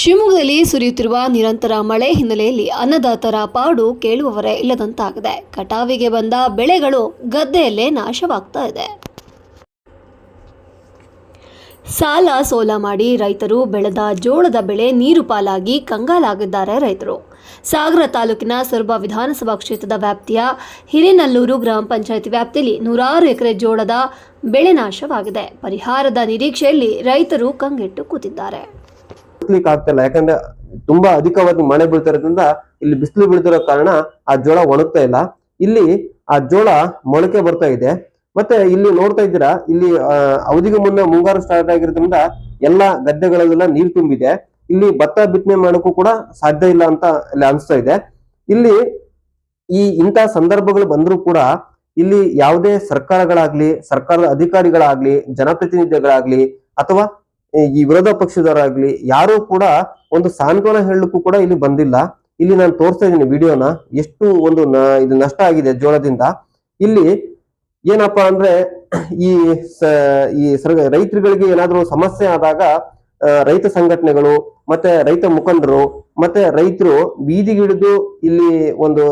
ಶಿವಮೊಗ್ಗದಲ್ಲಿ ಸುರಿಯುತ್ತಿರುವ ನಿರಂತರ ಮಳೆ ಹಿನ್ನೆಲೆಯಲ್ಲಿ ಅನ್ನದಾತರ ಪಾಡು ಕೇಳುವವರೇ ಇಲ್ಲದಂತಾಗಿದೆ. ಕಟಾವಿಗೆ ಬಂದ ಬೆಳೆಗಳು ಗದ್ದೆಯಲ್ಲೇ ನಾಶವಾಗ್ತಾ ಇದೆ. ಸಾಲ ಸೋಲ ಮಾಡಿ ರೈತರು ಬೆಳೆದ ಜೋಳದ ಬೆಳೆ ನೀರು ಪಾಲಾಗಿ ಕಂಗಾಲಾಗಿದ್ದಾರೆ ರೈತರು. ಸಾಗರ ತಾಲೂಕಿನ ಸೊರಬ ವಿಧಾನಸಭಾ ಕ್ಷೇತ್ರದ ವ್ಯಾಪ್ತಿಯ ಹಿರೇನಲ್ಲೂರು ಗ್ರಾಮ ಪಂಚಾಯತ್ ವ್ಯಾಪ್ತಿಯಲ್ಲಿ ನೂರಾರು ಎಕರೆ ಜೋಳದ ಬೆಳೆ ನಾಶವಾಗಿದೆ. ಪರಿಹಾರದ ನಿರೀಕ್ಷೆಯಲ್ಲಿ ರೈತರು ಕಂಗೆಟ್ಟು ಕೂತಿದ್ದಾರೆ. ಬಿಸ್ಲಿಕ್ಕೆ ಆಗ್ತಿಲ್ಲ ಯಾಕಂದ್ರೆ ತುಂಬಾ ಅಧಿಕವಾಗಿ ಮಳೆ ಬೀಳ್ತಿರೋದ್ರಿಂದ ಇಲ್ಲಿ ಬಿಸಿಲು ಬೀಳ್ತಿರೋ ಕಾರಣ ಆ ಜೋಳ ಒಣಗ್ತಾ ಇಲ್ಲ. ಇಲ್ಲಿ ಆ ಜೋಳ ಮೊಳಕೆ ಬರ್ತಾ ಇದೆ. ಮತ್ತೆ ಇಲ್ಲಿ ನೋಡ್ತಾ ಇದ್ದೀರಾ, ಇಲ್ಲಿ ಅವಧಿಗೆ ಮುನ್ನ ಮುಂಗಾರು ಸ್ಟಾರ್ಟ್ ಆಗಿರೋದ್ರಿಂದ ಎಲ್ಲಾ ಗದ್ದೆಗಳಲ್ಲೆಲ್ಲ ನೀರು ತುಂಬಿದೆ. ಇಲ್ಲಿ ಭತ್ತ ಬಿತ್ತನೆ ಮಾಡೋಕ್ಕೂ ಕೂಡ ಸಾಧ್ಯ ಇಲ್ಲ ಅಂತ ಇಲ್ಲಿ ಅನಿಸ್ತಾ ಇದೆ. ಇಲ್ಲಿ ಈ ಇಂತಹ ಸಂದರ್ಭಗಳು ಬಂದರೂ ಕೂಡ ಇಲ್ಲಿ ಯಾವುದೇ ಸರ್ಕಾರಗಳಾಗ್ಲಿ, ಸರ್ಕಾರದ ಅಧಿಕಾರಿಗಳಾಗ್ಲಿ, ಜನಪ್ರತಿನಿಧಿಗಳಾಗ್ಲಿ ಅಥವಾ ಈ ವಿರೋಧ ಪಕ್ಷದವರಾಗ್ಲಿ, ಯಾರು ಕೂಡ ಒಂದು ಸಾಂತ್ವನ ಹೇಳಲಿಕ್ಕೂ ಕೂಡ ಇಲ್ಲಿ ಬಂದಿಲ್ಲ. ಇಲ್ಲಿ ನಾನು ತೋರಿಸ್ತಾ ಇದ್ದೀನಿ ವಿಡಿಯೋನ. ಎಷ್ಟು ಒಂದು ಇದು ನಷ್ಟ ಆಗಿದೆ ಜೋಳದಿಂದ. ಇಲ್ಲಿ ಏನಪ್ಪಾ ಅಂದ್ರೆ, ಈ ಸ, ಈ ಸರ್, ರೈತರುಗಳಿಗೆ ಏನಾದ್ರೂ ಸಮಸ್ಯೆ ಆದಾಗ ರೈತ ಸಂಘಟನೆಗಳು, ಮತ್ತೆ ರೈತ ಮುಖಂಡರು, ಮತ್ತೆ ರೈತರು ಬೀದಿಗಿಡಿದು ಇಲ್ಲಿ ಒಂದು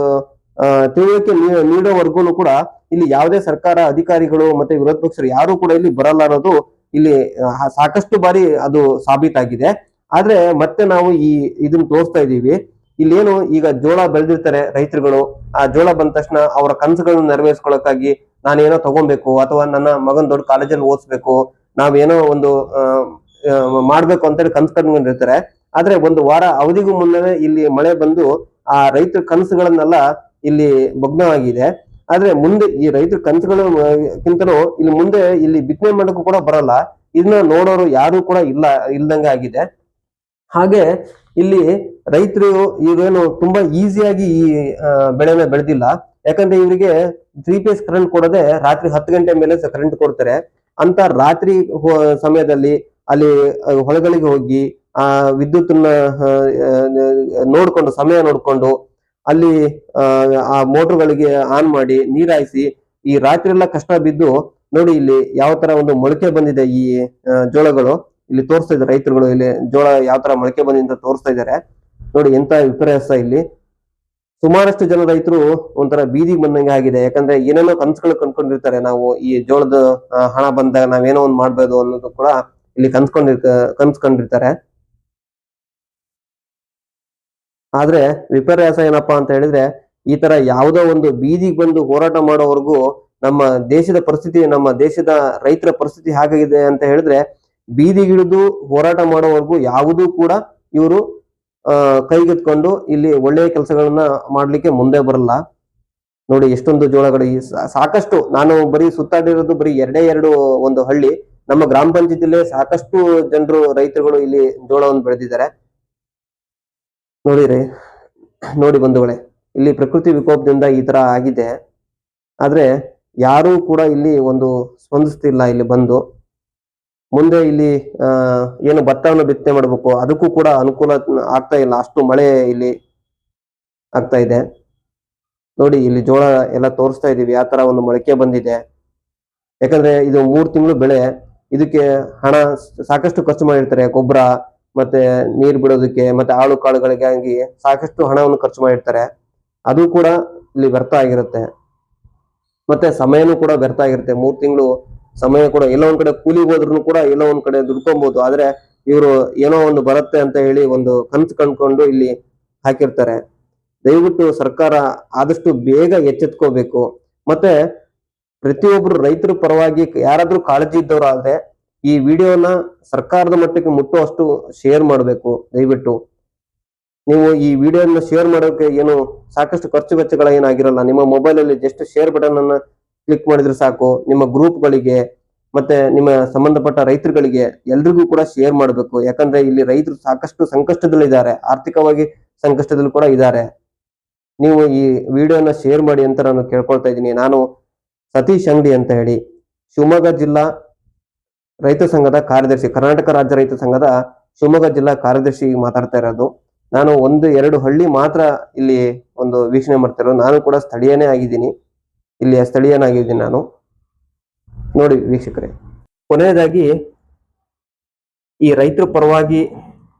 ತಿಳುವಳಿಕೆ ನೀಡೋವರೆಗೂ ಕೂಡ ಇಲ್ಲಿ ಯಾವುದೇ ಸರ್ಕಾರ ಅಧಿಕಾರಿಗಳು ಮತ್ತೆ ವಿರೋಧ ಪಕ್ಷರು ಯಾರು ಕೂಡ ಇಲ್ಲಿ ಬರಲ್ಲ ಅನ್ನೋದು ಇಲ್ಲಿ ಸಾಕಷ್ಟು ಬಾರಿ ಅದು ಸಾಬೀತಾಗಿದೆ. ಆದ್ರೆ ಮತ್ತೆ ನಾವು ಈ ಇದನ್ನ ತೋರಿಸ್ತಾ ಇದೀವಿ ಇಲ್ಲೇನು ಈಗ ಜೋಳ ಬೆಳೆದಿರ್ತಾರೆ ರೈತರುಗಳು. ಆ ಜೋಳ ಬಂದ ತಕ್ಷಣ ಅವರ ಕನಸುಗಳನ್ನ ನೆರವೇರಿಸ್ಕೊಳ್ಳೋಕ್ಕಾಗಿ ನಾನೇನೋ ತಗೊಬೇಕು ಅಥವಾ ನನ್ನ ಮಗನ್ ದೊಡ್ಡ ಕಾಲೇಜಲ್ಲಿ ಓದಿಸ್ಬೇಕು, ನಾವೇನೋ ಒಂದು ಮಾಡ್ಬೇಕು ಅಂತೇಳಿ ಕನ್ಸು ಕಂಡ್ಕೊಂಡಿರ್ತಾರೆ ಆದ್ರೆ ಒಂದು ವಾರ ಅವಧಿಗೂ ಮುನ್ನವೇ ಇಲ್ಲಿ ಮಳೆ ಬಂದು ಆ ರೈತರ ಕನಸುಗಳನ್ನೆಲ್ಲ ಇಲ್ಲಿ ಭಗ್ನವಾಗಿದೆ. ಆದ್ರೆ ಮುಂದೆ ಈ ರೈತರ ಕಂತುಗಳು ಕಿಂತನೂ ಇಲ್ಲಿ ಮುಂದೆ ಇಲ್ಲಿ ಬಿತ್ತನೆ ಮಾಡೋಕ್ಕೂ ಕೂಡ ಬರಲ್ಲ. ಇದನ್ನ ನೋಡೋರು ಯಾರು ಕೂಡ ಇಲ್ಲ ಇಲ್ದಂಗ ಆಗಿದೆ. ಹಾಗೆ ಇಲ್ಲಿ ರೈತರು ಈಗೇನು ತುಂಬಾ ಈಸಿಯಾಗಿ ಈ ಬೆಳೆನ ಬೆಳೆದಿಲ್ಲ. ಯಾಕಂದ್ರೆ ಇವರಿಗೆ ತ್ರೀ ಪೇಸ್ ಕರೆಂಟ್ ಕೊಡದೆ ರಾತ್ರಿ ಹತ್ತು ಗಂಟೆ ಮೇಲೆ ಕರೆಂಟ್ ಕೊಡ್ತಾರೆ. ಅಂತ ರಾತ್ರಿ ಸಮಯದಲ್ಲಿ ಅಲ್ಲಿ ಹೊಲಗಳಿಗೆ ಹೋಗಿ ಆ ಆ, ನೋಡ್ಕೊಂಡು ಸಮಯ ನೋಡ್ಕೊಂಡು ಅಲ್ಲಿ ಆ, ಮೋಟರ್ ಮೋಟರ್ಗಳಿಗೆ ಆನ್ ಮಾಡಿ ನೀರಾಯಿಸಿ ಈ ರಾತ್ರಿ ಎಲ್ಲ ಕಷ್ಟ ಬಿದ್ದು ನೋಡಿ ಇಲ್ಲಿ ಯಾವ ತರ ಒಂದು ಮೊಳಕೆ ಬಂದಿದೆ ಈ ಜೋಳಗಳು. ಇಲ್ಲಿ ತೋರಿಸ್ತಾ ಇದ್ದಾರೆ ರೈತರುಗಳು ಇಲ್ಲಿ ಜೋಳ ಯಾವ ತರ ಮೊಳಕೆ ಬಂದಿದೆ ಅಂತ ತೋರಿಸ್ತಾ ಇದ್ದಾರೆ. ನೋಡಿ ಎಂತ ವಿಪರ್ಯಾಸ ಇಲ್ಲಿ. ಸುಮಾರಷ್ಟು ಜನ ರೈತರು ಒಂಥರ ಬೀದಿಗೆ ಬಂದಂಗೆ ಆಗಿದೆ. ಯಾಕಂದ್ರೆ ಏನೇನೋ ಕನ್ಸುಗಳು ಕಂಡ್ಕೊಂಡಿರ್ತಾರೆ. ನಾವು ಈ ಜೋಳದ ಹಣ ಬಂದಾಗ ನಾವೇನೋ ಒಂದ್ ಮಾಡ್ಬೋದು ಅನ್ನೋದು ಕೂಡ ಇಲ್ಲಿ ಕನ್ಸ್ಕೊಂಡಿರ್ತ ಕನ್ಸ್ಕೊಂಡಿರ್ತಾರೆ ಆದ್ರೆ ವಿಪರ್ಯಾಸ ಏನಪ್ಪಾ ಅಂತ ಹೇಳಿದ್ರೆ ಈ ತರ ಯಾವುದೋ ಒಂದು ಬೀದಿಗೆ ಬಂದು ಹೋರಾಟ ಮಾಡೋವರೆಗೂ ನಮ್ಮ ದೇಶದ ಪರಿಸ್ಥಿತಿ, ನಮ್ಮ ದೇಶದ ರೈತರ ಪರಿಸ್ಥಿತಿ ಹೇಗಾಗಿದೆ ಅಂತ ಹೇಳಿದ್ರೆ ಬೀದಿಗಿಳಿದು ಹೋರಾಟ ಮಾಡೋವರೆಗೂ ಯಾವುದೂ ಕೂಡ ಇವರು ಕೈಗೆತ್ಕೊಂಡು ಇಲ್ಲಿ ಒಳ್ಳೆಯ ಕೆಲಸಗಳನ್ನ ಮಾಡ್ಲಿಕ್ಕೆ ಮುಂದೆ ಬರಲ್ಲ. ನೋಡಿ ಎಷ್ಟೊಂದು ಜೋಳಗಳು ಈ ಸಾಕಷ್ಟು ನಾನು ಬರೀ ಸುತ್ತಾಡಿರೋದು ಬರೀ ಎರಡೇ ಎರಡು ಒಂದು ಹಳ್ಳಿ. ನಮ್ಮ ಗ್ರಾಮ ಪಂಚಾಯತಿಲೇ ಸಾಕಷ್ಟು ಜನರು, ರೈತರುಗಳು ಇಲ್ಲಿ ಜೋಳವನ್ನು ಬೆಳೆದಿದ್ದಾರೆ. ನೋಡಿರಿ, ನೋಡಿ ಬಂಧುಗಳೇ, ಇಲ್ಲಿ ಪ್ರಕೃತಿ ವಿಕೋಪದಿಂದ ಈ ತರ ಆಗಿದೆ. ಆದ್ರೆ ಯಾರೂ ಕೂಡ ಇಲ್ಲಿ ಒಂದು ಸ್ಪಂದಿಸ್ತಿಲ್ಲ, ಇಲ್ಲಿ ಬಂದು. ಮುಂದೆ ಇಲ್ಲಿ ಏನು ಭತ್ತವನ್ನು ಬಿತ್ತನೆ ಮಾಡಬೇಕು, ಅದಕ್ಕೂ ಕೂಡ ಅನುಕೂಲ ಆಗ್ತಾ ಇಲ್ಲ, ಅಷ್ಟು ಮಳೆ ಇಲ್ಲಿ ಆಗ್ತಾ ಇದೆ. ನೋಡಿ, ಇಲ್ಲಿ ಜೋಳ ಎಲ್ಲ ತೋರಿಸ್ತಾ ಇದೀವಿ ಆ ತರ ಒಂದು ಮೊಳಕೆ ಬಂದಿದೆ. ಯಾಕಂದ್ರೆ ಇದು ಮೂರು ತಿಂಗಳು ಬೆಳೆ, ಇದಕ್ಕೆ ಹಣ ಸಾಕಷ್ಟು ಖರ್ಚು ಮಾಡಿರ್ತಾರೆ, ಗೊಬ್ಬರ ಮತ್ತೆ ನೀರ್ ಬಿಡೋದಕ್ಕೆ ಮತ್ತೆ ಆಳು ಕಾಳುಗಳಿಗಾಗಿ ಸಾಕಷ್ಟು ಹಣವನ್ನು ಖರ್ಚು ಮಾಡಿರ್ತಾರೆ. ಅದು ಕೂಡ ಇಲ್ಲಿ ವ್ಯರ್ಥ ಆಗಿರುತ್ತೆ. ಮತ್ತೆ ಸಮಯನೂ ಕೂಡ ವ್ಯರ್ಥ ಆಗಿರುತ್ತೆ. ಮೂರ್ ತಿಂಗಳು ಸಮಯ ಕೂಡ ಎಲ್ಲೋ ಒಂದ್ ಕಡೆ ಕೂಲಿಗೆ ಹೋದ್ರು ಕೂಡ ಎಲ್ಲೋ ಒಂದ್ ಕಡೆ ದುಡ್ಕೊಬಹುದು ಆದ್ರೆ ಇವರು ಏನೋ ಒಂದು ಬರುತ್ತೆ ಅಂತ ಹೇಳಿ ಒಂದು ಕನ್ಸು ಕಂಡ್ಕೊಂಡು ಇಲ್ಲಿ ಹಾಕಿರ್ತಾರೆ. ದಯವಿಟ್ಟು ಸರ್ಕಾರ ಆದಷ್ಟು ಬೇಗ ಎಚ್ಚೆತ್ಕೋಬೇಕು. ಮತ್ತೆ ಪ್ರತಿಯೊಬ್ರು ರೈತರ ಪರವಾಗಿ ಯಾರಾದ್ರೂ ಕಾಳಜಿ ಇದ್ದವ್ರು ಆದ್ರೆ ಈ ವಿಡಿಯೋನ ಸರ್ಕಾರದ ಮಟ್ಟಕ್ಕೆ ಮುಟ್ಟುವಷ್ಟು ಶೇರ್ ಮಾಡಬೇಕು. ದಯವಿಟ್ಟು ನೀವು ಈ ವಿಡಿಯೋನ ಶೇರ್ ಮಾಡೋಕೆ ಏನು ಸಾಕಷ್ಟು ಖರ್ಚು ವೆಚ್ಚಗಳ ಏನಾಗಿರಲ್ಲ. ನಿಮ್ಮ ಮೊಬೈಲ್ ಅಲ್ಲಿ ಜಸ್ಟ್ ಶೇರ್ ಬಟನ್ ಅನ್ನ ಕ್ಲಿಕ್ ಮಾಡಿದ್ರೆ ಸಾಕು. ನಿಮ್ಮ ಗ್ರೂಪ್ಗಳಿಗೆ ಮತ್ತೆ ನಿಮ್ಮ ಸಂಬಂಧಪಟ್ಟ ರೈತರುಗಳಿಗೆ ಎಲ್ರಿಗೂ ಕೂಡ ಶೇರ್ ಮಾಡಬೇಕು. ಯಾಕಂದ್ರೆ ಇಲ್ಲಿ ರೈತರು ಸಾಕಷ್ಟು ಸಂಕಷ್ಟದಲ್ಲಿದ್ದಾರೆ. ಆರ್ಥಿಕವಾಗಿ ಸಂಕಷ್ಟದಲ್ಲಿ ಕೂಡ ಇದ್ದಾರೆ. ನೀವು ಈ ವಿಡಿಯೋನ ಶೇರ್ ಮಾಡಿ ಅಂತ ನಾನು ಕೇಳ್ಕೊಳ್ತಾ ಇದ್ದೀನಿ. ನಾನು ಸತೀಶ್ ಅಂಗಡಿ ಅಂತ ಹೇಳಿ. ಶಿವಮೊಗ್ಗ ಜಿಲ್ಲಾ ರೈತ ಸಂಘದ ಕಾರ್ಯದರ್ಶಿ, ಕರ್ನಾಟಕ ರಾಜ್ಯ ರೈತ ಸಂಘದ ಶಿವಮೊಗ್ಗ ಜಿಲ್ಲಾ ಕಾರ್ಯದರ್ಶಿ ಮಾತಾಡ್ತಾ ಇರೋದು. ನಾನು ಒಂದು, ಎರಡು ಹಳ್ಳಿ ಮಾತ್ರ ಇಲ್ಲಿ ಒಂದು ವೀಕ್ಷಣೆ ಮಾಡ್ತಾ ಮಾಡ್ತಿರೋದು ನಾನು ಕೂಡ ಸ್ಥಳೀಯನೇ ಆಗಿದ್ದೀನಿ. ಇಲ್ಲಿಯ ಸ್ಥಳೀಯನಾಗಿದ್ದೀನಿ ನಾನು. ನೋಡಿ ವೀಕ್ಷಕರೇ, ಕೊನೆಯದಾಗಿ ಈ ರೈತರ ಪರವಾಗಿ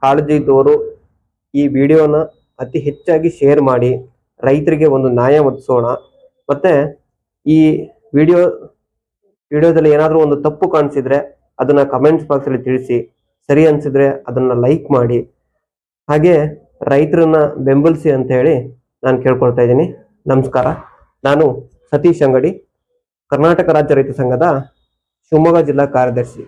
ಕಾಳಜಿ ಇದ್ದವರು ಈ ವಿಡಿಯೋನ ಅತಿ ಹೆಚ್ಚಾಗಿ ಶೇರ್ ಮಾಡಿ, ರೈತರಿಗೆ ಒಂದು ನ್ಯಾಯ ಒದಗಿಸೋಣ. ಮತ್ತೆ ಈ ವಿಡಿಯೋ, ವಿಡಿಯೋದಲ್ಲಿ ಏನಾದರೂ ಒಂದು ತಪ್ಪು ಕಾಣಿಸಿದ್ರೆ ಅದನ್ನ ಕಮೆಂಟ್ಸ್ ಬಾಕ್ಸ್ ಅಲ್ಲಿ ತಿಳಿಸಿ, ಸರಿ ಅನ್ಸಿದ್ರೆ ಅದನ್ನ ಲೈಕ್ ಮಾಡಿ. ಹಾಗೆ ರೈತರನ್ನ ಬೆಂಬಲಿಸಿ ಅಂತ ಹೇಳಿ ನಾನು ಕೇಳ್ಕೊಳ್ತಾ ಇದ್ದೀನಿ. ನಮಸ್ಕಾರ. ನಾನು ಸತೀಶ್ ಅಂಗಡಿ, ಕರ್ನಾಟಕ ರಾಜ್ಯ ರೈತ ಸಂಘದ ಶಿವಮೊಗ್ಗ ಜಿಲ್ಲಾ ಕಾರ್ಯದರ್ಶಿ.